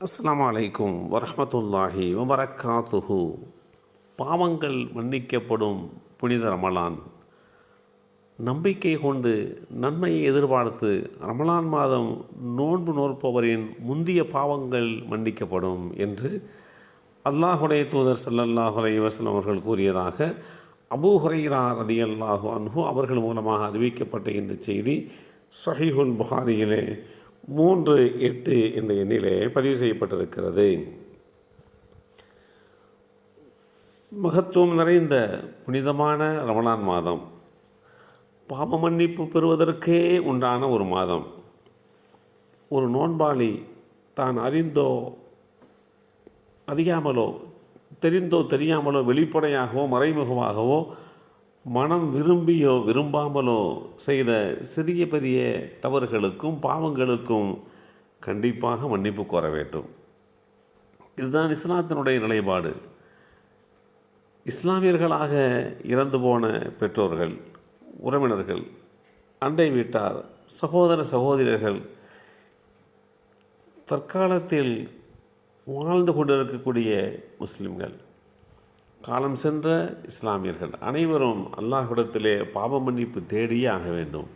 அஸ்லாம் அலைக்கும் வரமத்துல்லாஹி வபரக்காத்துஹு. பாவங்கள் மன்னிக்கப்படும் புனித ரமலான். நம்பிக்கை கொண்டு நன்மையை எதிர்பார்த்து ரமலான் மாதம் நோன்பு நோற்பவரின் முந்திய பாவங்கள் மன்னிக்கப்படும் என்று அல்லாஹுடைய தூதர் ஸல்லல்லாஹு அலைஹி அவர்கள் கூறியதாக அபூ ஹுரைரா ரதியல்லாஹு அன்ஹு அவர்கள் மூலமாக அறிவிக்கப்பட்ட இந்த செய்தி சஹிஹுல் புகாரியிலே மூன்று எட்டு என்ற எண்ணிலே பதிவு செய்யப்பட்டிருக்கிறது. மகத்துவம் நிறைந்த புனிதமான ரமணான் மாதம். பாப மன்னிப்பு பெறுவதற்கே உண்டான ஒரு மாதம். ஒரு நோன்பாளி தான் அறிந்தோ அறியாமலோ தெரிந்தோ தெரியாமலோ வெளிப்படையாகவோ மறைமுகமாகவோ மனம் விரும்பியோ விரும்பாமலோ செய்த சிறிய பெரிய தவறுகளுக்கும் பாவங்களுக்கும் கண்டிப்பாக மன்னிப்பு கோர வேண்டும். இதுதான் இஸ்லாத்தினுடைய நிலைப்பாடு. இஸ்லாமியர்களாக இறந்து போன பெற்றோர்கள் உறவினர்கள் அண்டை வீட்டார் சகோதர சகோதரர்கள் தற்காலத்தில் வாழ்ந்து கொண்டிருக்கக்கூடிய முஸ்லிம்கள். காலம் சென்ற இஸ்லாமியர்கள் அனைவரும் அல்லாஹ்விடத்திலே பாவ மன்னிப்பு தேடியே ஆக வேண்டும்.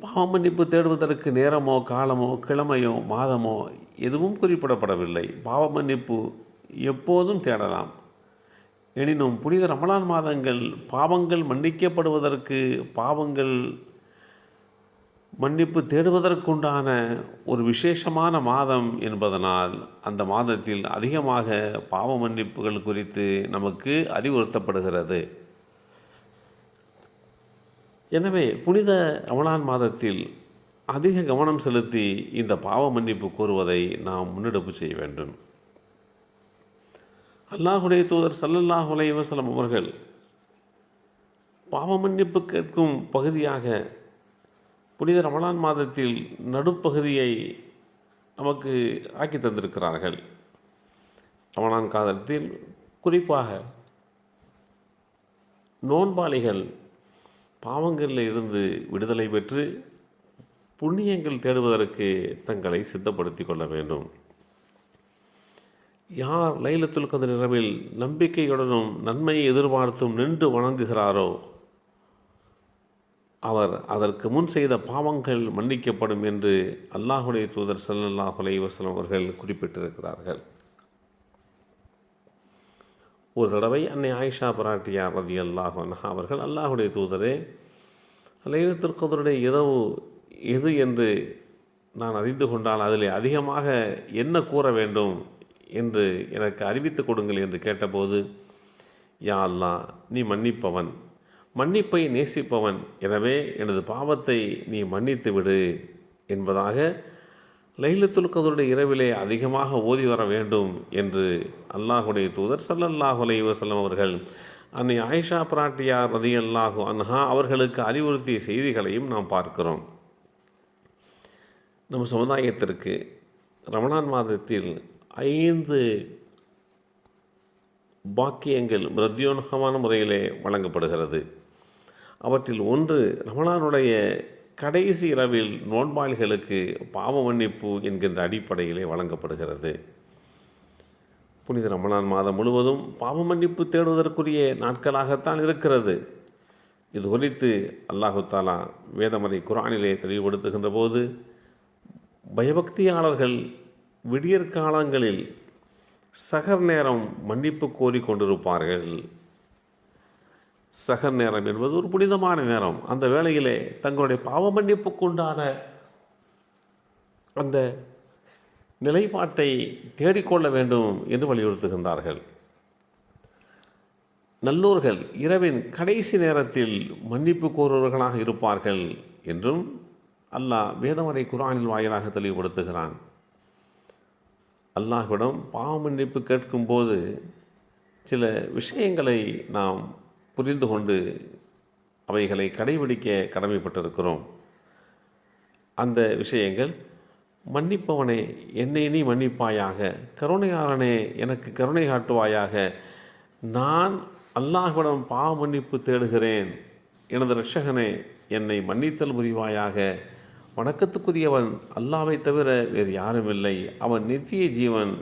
பாவ மன்னிப்பு தேடுவதற்கு நேரமோ காலமோ கிழமையோ மாதமோ எதுவும் குறிப்பிடப்படவில்லை. பாவ மன்னிப்பு எப்போதும் தேடலாம். எனினும் புனித ரமலான் மாதங்கள் பாவங்கள் மன்னிக்கப்படுவதற்கு பாவங்கள் மன்னிப்பு தேடுவதற்குண்டான ஒரு விசேஷமான மாதம் என்பதனால் அந்த மாதத்தில் அதிகமாக பாவ மன்னிப்புகள் குறித்து நமக்கு அறிவுறுத்தப்படுகிறது. எனவே புனித ரமணான் மாதத்தில் அதிக கவனம் செலுத்தி இந்த பாவ மன்னிப்பு கூறுவதை நாம் முன்னெடுப்பு செய்ய வேண்டும். அல்லாஹுடைய தூதர் சல்லல்லாஹ் உலைவசலம் அவர்கள் பாவ மன்னிப்பு கேட்கும் பகுதியாக புனித ரமலான் மாதத்தில் நடுப்பகுதியை நமக்கு ஆக்கி தந்திருக்கிறார்கள். ரமலான் காலத்தில் குறிப்பாக நோன்பாளிகள் பாவங்களில் இருந்து விடுதலை பெற்று புண்ணியங்கள் தேடுவதற்கு தங்களை சித்தப்படுத்தி கொள்ள வேண்டும். யார் லைலத்துல் கதிர் இரவில் நம்பிக்கையுடனும் நன்மையை எதிர்பார்த்தும் நின்று வணங்குகிறாரோ அவர் அதற்கு முன் செய்த பாவங்கள் மன்னிக்கப்படும் என்று அல்லாஹுடைய தூதர் சல்லல்லாஹ் அலைஹி அவர்கள் குறிப்பிட்டிருக்கிறார்கள். ஒரு தடவை அன்னை ஆயிஷா பராட்டியா ரதி அல்லாஹ் அவர்கள் அல்லாஹுடைய தூதரே லைலத்துல் இரவு எது என்று நான் அறிந்து கொண்டால் அதில் அதிகமாக என்ன கூற வேண்டும் என்று எனக்கு அறிவித்து கொடுங்கள் என்று கேட்டபோது யா அல்லா நீ மன்னிப்பவன். மன்னிப்பை நேசிப்பவன். எனவே எனது பாவத்தை நீ மன்னித்து விடு என்பதாக லைலத்துல் கதருடைய இரவிலே அதிகமாக ஓதி வர வேண்டும் என்று அல்லாஹுடைய தூதர் சல்லல்லாஹு அலைஹி வஸல்லம் அவர்கள் அன்னை ஆயிஷா பிராட்டியா ரதி அல்லாஹு அன்ஹா அவர்களுக்கு அறிவுறுத்திய செய்திகளையும் நாம் பார்க்கிறோம். நம் சமுதாயத்திற்கு ரமணான் மாதத்தில் ஐந்து பாக்கியங்கள் பிரத்யோன்கமான முறையிலே வழங்கப்படுகிறது. அவற்றில் ஒன்று ரமணானுடைய கடைசி இரவில் நோன்பாளிகளுக்கு பாவ மன்னிப்பு என்கின்ற அடிப்படையிலே வழங்கப்படுகிறது. புனித ரமணான் மாதம் முழுவதும் பாவ மன்னிப்பு தேடுவதற்குரிய நாட்களாகத்தான் இருக்கிறது. இது குறித்து அல்லாஹு தாலா வேதமறை குரானிலே தெளிவுபடுத்துகின்ற போது பயபக்தியாளர்கள் விடியற்காலங்களில் சகர் நேரம் மன்னிப்பு கோரி கொண்டிருப்பார்கள். சகர் நேரம் என்பது ஒரு புனிதமான நேரம். அந்த வேளையிலே தங்களுடைய பாவ மன்னிப்புக்குண்டான அந்த நிலைப்பாட்டை தேடிக்கொள்ள வேண்டும் என்று வலியுறுத்துகின்றார்கள். நல்லோர்கள் இரவின் கடைசி நேரத்தில் மன்னிப்பு கோருவர்களாக இருப்பார்கள் என்றும் அல்லாஹ் வேதமறை குரானில் வாயிலாக தெளிவுபடுத்துகிறான். அல்லாஹ்விடம் பாவ மன்னிப்பு கேட்கும்போது சில விஷயங்களை நாம் புரிந்து கொண்டு அவைகளை கடைபிடிக்க கடமைப்பட்டிருக்கிறோம். அந்த விஷயங்கள் மன்னிப்பவனே என்னை நீ மன்னிப்பாயாக. கருணையாளனே எனக்கு கருணை காட்டுவாயாக. நான் அல்லாஹ்விடம் பாவ மன்னிப்பு தேடுகிறேன். எனது ரட்சகனே என்னை மன்னித்தல் புரிவாயாக. வணக்கத்துக்குரியவன் அல்லாவை தவிர வேறு யாரும் இல்லை. அவன் நித்திய ஜீவன்.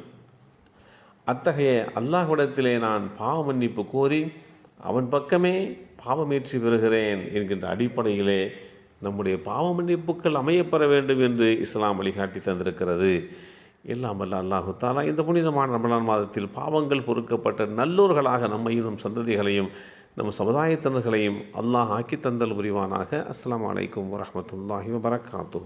அத்தகைய அல்லாஹ்விடத்திலே நான் பாவ மன்னிப்பு கோரி அவன் பக்கமே பாவமேற்றி பெறுகிறேன் என்கின்ற அடிப்படையிலே நம்முடைய பாவ மன்னிப்புகள் அமையப்பெற வேண்டும் என்று இஸ்லாம் வழிகாட்டி தந்திருக்கிறது. எல்லாம் வல்ல அல்லாஹு தாலா இந்த புனிதமான ரமலான் மாதத்தில் பாவங்கள் பொறுக்கப்பட்ட நல்லோர்களாக நம்மையும் நம் சந்ததிகளையும் நம் சமுதாயத்தினர்களையும் அல்லாஹ் ஆக்கி தந்தல் புரிவானாக. அஸ்லாம் அலைக்கும் வரமத்துல்லாஹி வரகாத்து